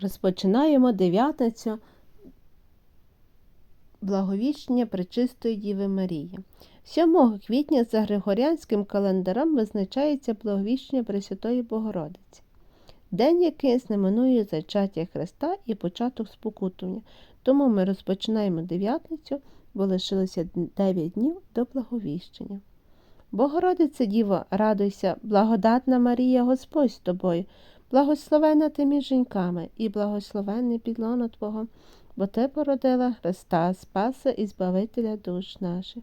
Розпочинаємо дев'ятницю благовіщення Пречистої Діви Марії. 7 квітня за Григоріанським календарем визначається благовіщення Пресвятої Богородиці, день, який знаменує зачаття Христа і початок спокутування. Тому ми розпочинаємо дев'ятницю, бо лишилося 9 днів до благовіщення. Богородице Діво, радуйся, благодатна Марія, Господь з тобою, благословена ти між жінками, і благословенний підлоно Твого, бо Ти породила Христа, Спаса і Збавителя душ наших.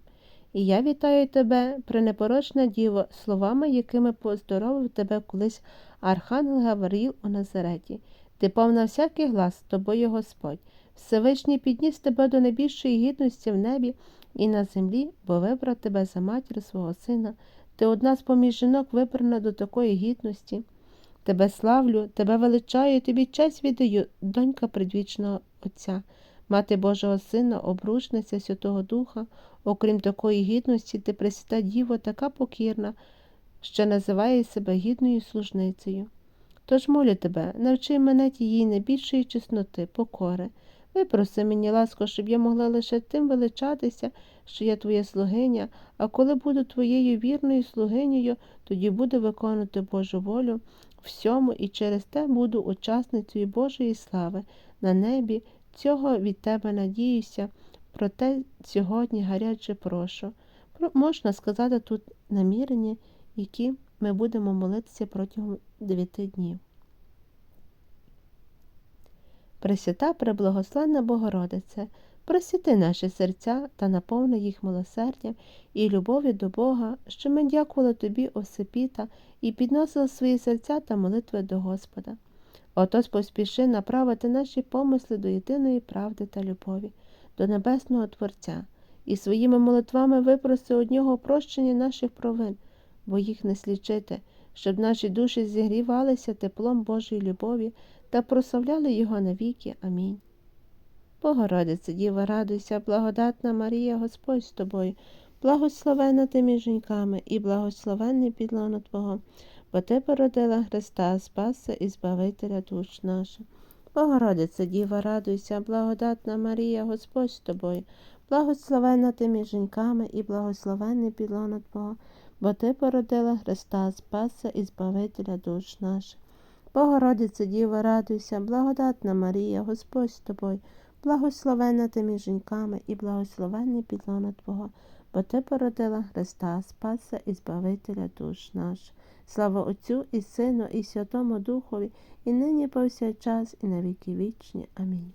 І я вітаю тебе, пренепорочна Діво, словами, якими поздоровив тебе колись Архангел Гавриїл у Назареті. Ти повна всякий глас тобою, Господь. Всевишній підніс тебе до найбільшої гідності в небі і на землі, бо вибрав тебе за матір свого сина. Ти одна з поміж жінок вибрана до такої гідності. Тебе славлю, тебе величаю, тобі честь віддаю, донька предвічного Отця, мати Божого Сина, обручниця Святого Духа, окрім такої гідності, ти пресвята Діво, така покірна, що називає себе гідною служницею. Тож молю тебе, навчи мене тієї найбільшої чесноти, покори. Випроси мені ласку, щоб я могла лише тим величатися, що я твоя слугиня, а коли буду твоєю вірною слугинею, тоді буду виконувати Божу волю всьому і через те буду учасницею Божої слави на небі, цього від тебе надіюся, проте сьогодні гаряче прошу. Про, можна сказати тут намірення, які ми будемо молитися протягом дев'яти днів. Пресвята Преблагославна Богородице, просвіти наші серця та наповни їх милосердям і любов'ю до Бога, що ми дякували Тобі, Осипіта, і підносили свої серця та молитви до Господа. Отож поспіши направити наші помисли до єдиної правди та любові, до Небесного Творця, і своїми молитвами випроси од нього прощення наших провин, бо їх не слічити, щоб наші душі зігрівалися теплом Божої любові та прославляли Його навіки. Амінь. Богородице, Діва, радуйся, благодатна Марія, Господь з тобою, благословена ти між жінками і благословенний підлоно Твого, бо Ти породила Христа, Спаса і Збавителя душ наших. Богородице, Діва, радуйся, благодатна Марія, Господь з тобою, благословена ти між жінками і благословенний підлоно Твого, бо Ти породила Христа, Спаса і Збавителя душ наших. Богородице, Діва, радуйся, благодатна Марія, Господь з тобою, благословена ти між жінками і благословений підлона Твого, бо Ти породила Христа, Спаса і Збавителя душ наш. Слава Отцю і Сину, і Святому Духові, і нині повсякчас, і на віки вічні. Амінь.